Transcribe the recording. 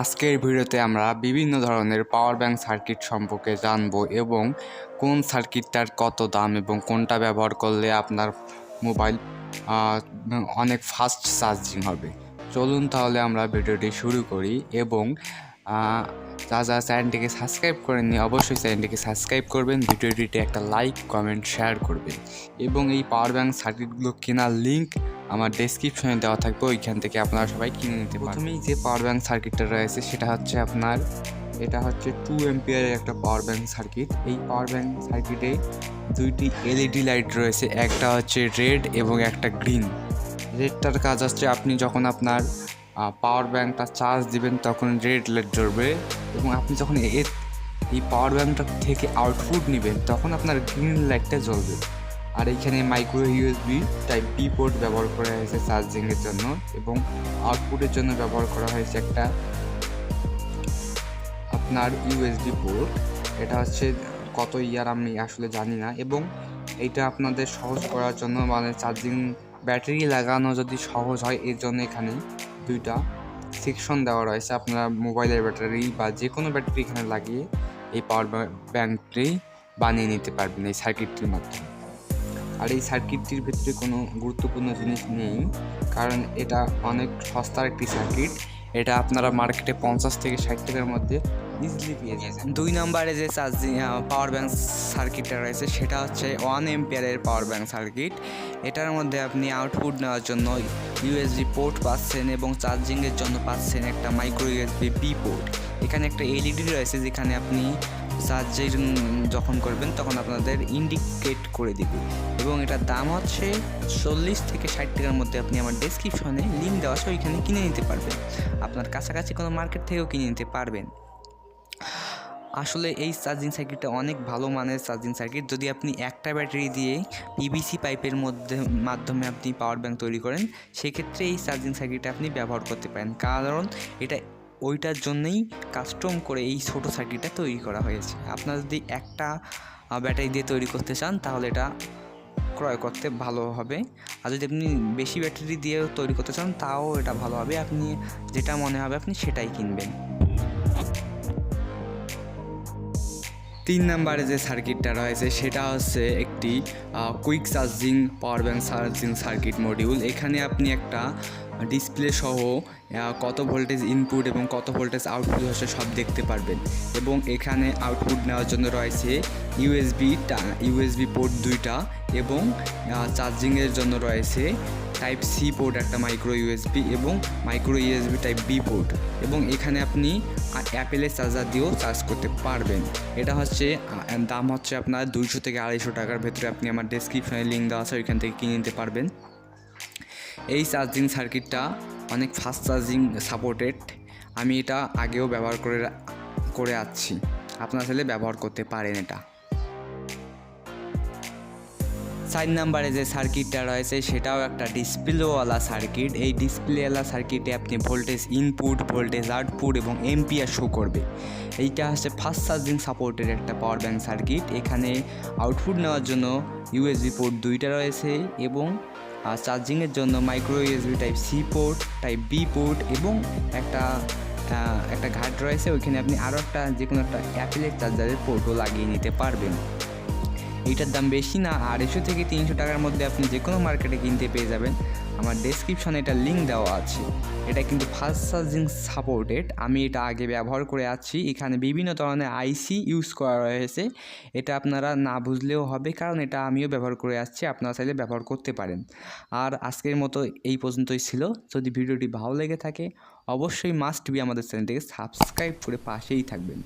আজকের ভিডিওতে আমরা বিভিন্ন ধরনের পাওয়ার ব্যাংক সার্কিট সম্পর্কে জানব এবং কোন সার্কিটটার কত দাম এবং কোনটা ব্যবহার করলে আপনার মোবাইল অনেক ফাস্ট চার্জিং হবে। চলুন তাহলে আমরা ভিডিওটি শুরু করি এবং যা যা চ্যানেলটিকে সাবস্ক্রাইব করেননি অবশ্যই চ্যানেলটিকে সাবস্ক্রাইব করবেন, ভিডিওটিতে একটা লাইক কমেন্ট শেয়ার করবেন। এবং এই পাওয়ার ব্যাংক সার্কিটগুলো কেনার লিঙ্ক আমার ডেসক্রিপশনে দেওয়া থাকবে, ওইখান থেকে আপনারা সবাই কিনে নিতে পারেন প্রথমেই যে পাওয়ার ব্যাংক সার্কিটটা রয়েছে, সেটা হচ্ছে আপনার, এটা হচ্ছে টু এম্পিয়ারের একটা পাওয়ার ব্যাংক সার্কিট এই পাওয়ার ব্যাংক সার্কিটে দুইটি এলইডি লাইট রয়েছে, একটা হচ্ছে রেড এবং একটা গ্রিন রেডটার কাজ হচ্ছে, আপনি যখন আপনার পাওয়ার ব্যাংকটা চার্জ দিবেন, তখন রেড লাইট জ্বলবে এবং আপনি যখন এই পাওয়ার ব্যাংকটা থেকে আউটপুট নেবেন, তখন আপনার গ্রিন লাইটটা জ্বলবে। আর এইখানে micro USB type B port ব্যবহার করা হয়েছে চার্জিংয়ের জন্য এবং আউটপুটের জন্য ব্যবহার করা হয়েছে একটা আপনার ইউএসবি পোর্ট এটা হচ্ছে কত ইয়ার আমি আসলে জানি না এবং এটা আপনাদের সহজ করার জন্য মানে চার্জিং ব্যাটারি লাগানো যদি সহজ হয় এর জন্য এখানে দুইটা সেকশন দেওয়া রয়েছে আপনারা মোবাইলের ব্যাটারি বা যে কোনো ব্যাটারি এখানে লাগিয়ে এই পাওয়ার ব্যাংকটি বানিয়ে নিতে পারবেন এই সার্কিটটির মাধ্যমে। আর এই সার্কিটটির ভিতরে কোনো গুরুত্বপূর্ণ জিনিস নেই, কারণ এটা অনেক সস্তার একটি সার্কিট। এটা আপনারা মার্কেটে পঞ্চাশ থেকে ষাট টাকার মধ্যে ইজিলি পেয়ে যাবেন। দুই নম্বরে যে চার্জিং পাওয়ার ব্যাঙ্ক সার্কিটটা রয়েছে, সেটা হচ্ছে ওয়ান এম্পিয়ারের পাওয়ার ব্যাঙ্ক সার্কিট এটার মধ্যে আপনি আউটপুট নেওয়ার জন্য ইউএসবি পোর্ট পাচ্ছেন এবং চার্জিংয়ের জন্য পাচ্ছেন একটা মাইক্রো ইউএসবি বি পোর্ট এখানে একটা এলইডি রয়েছে, যেখানে আপনি চার্জিং যখন করবেন, তখন আপনাদের ইন্ডিকেট করে দিবে। এবং এটার দাম হচ্ছে চল্লিশ থেকে ষাট টাকার মধ্যে আপনি আমার ডেসক্রিপশনে লিঙ্ক দেওয়া আছে, ওইখানে কিনে নিতে পারবেন। আপনার কাছাকাছি কোনো মার্কেট থেকেও কিনে নিতে পারবেন। আসলে এই চার্জিং সার্কিটটা অনেক ভালো মানের চার্জিং সার্কিট যদি আপনি একটা ব্যাটারি দিয়ে পিভিসি পাইপের মধ্যে, মাধ্যমে আপনি পাওয়ার ব্যাংক তৈরি করেন, সেক্ষেত্রে এই চার্জিং সার্কিটটা আপনি ব্যবহার করতে পারেন। কারণ এটা ওইটার জন্যই কাস্টম করে এই ছোটো সার্কিটটা তৈরি করা হয়েছে। আপনার যদি একটা ব্যাটারি দিয়ে তৈরি করতে চান, তাহলে এটা ক্রয় করতে ভালো হবে। আর যদি আপনি বেশি ব্যাটারি দিয়ে তৈরি করতে চান, তাও এটা ভালো হবে। আপনি যেটা মনে হবে, আপনি সেটাই কিনবেন। তিন নাম্বারে যে সার্কিটটা রয়েছে, সেটা হচ্ছে একটি quick charging power bank charging circuit module এখানে আপনি একটা ডিসপ্লে সহ কত ভোল্টেজ ইনপুট এবং কত ভোল্টেজ আউটপুট হচ্ছে সব দেখতে পারবেন। এবং এখানে আউটপুট নেওয়ার জন্য রয়েছে ইউএসবি ইউএসবি পোর্ট দুইটা এবং চার্জিংয়ের জন্য রয়েছে টাইপ সি পোর্ট একটা মাইক্রো ইউএসবি এবং micro USB type B port এবং এখানে আপনি অ্যাপেলের চার্জার দিয়েও চার্জ করতে পারবেন। এটা হচ্ছে দাম হচ্ছে আপনার দুইশো থেকে আড়াইশো টাকার ভেতরে আপনি আমার ডেসক্রিপশনে লিঙ্ক দেওয়া আছে, ওইখান থেকে কিনে নিতে পারবেন। এই চার্জিং সার্কিটটা অনেক ফাস্ট চার্জিং সাপোর্টেড আমি এটা আগেও ব্যবহার করে করে আসছি। আপনার ছেলে ব্যবহার করতে পারেন এটা। চার নাম্বারে যে সার্কিটটা রয়েছে, সেটাও একটা ডিসপ্লেওয়ালা সার্কিট এই ডিসপ্লেওয়ালা সার্কিটে আপনি ভোল্টেজ ইনপুট ভোল্টেজ আউটপুট এবং এমপিআর শো করবে। এইটা হচ্ছে ফাস্ট চার্জিং সাপোর্টের একটা পাওয়ার ব্যাঙ্ক সার্কিট এখানে আউটপুট নেওয়ার জন্য ইউএসবি পোর্ট দুইটা রয়েছে এবং চার্জিংয়ের জন্য micro USB type C port type B port এবং একটা একটা ঘাট রয়েছে, ওইখানে আপনি আরও একটা যে কোনো একটা অ্যাপেলের চার্জারের পোর্টও লাগিয়ে নিতে পারবেন। এটার দাম বেশি না আড়াইশো থেকে তিনশো টাকার মধ্যে আপনি যে কোনো মার্কেটে কিনতে পেয়ে যাবেন। আমার ডেসক্রিপশনে এটা লিঙ্ক দেওয়া আছে। এটা কিন্তু ফাস্ট চার্জিং সাপোর্টেড আমি এটা আগে ব্যবহার করে আছি। এখানে বিভিন্ন ধরনের আইসি ইউজ করা রয়েছে। এটা আপনারা না বুঝলেও হবে, কারণ এটা আমিও ব্যবহার করে আসছি। আপনারা চাইলে ব্যবহার করতে পারেন। আর আজকের মতো এই পর্যন্তই ছিল। যদি ভিডিওটি ভালো লেগে থাকে, অবশ্যই মাস্ট বি আমাদের চ্যানেলটিকে সাবস্ক্রাইব করে পাশেই থাকবেন।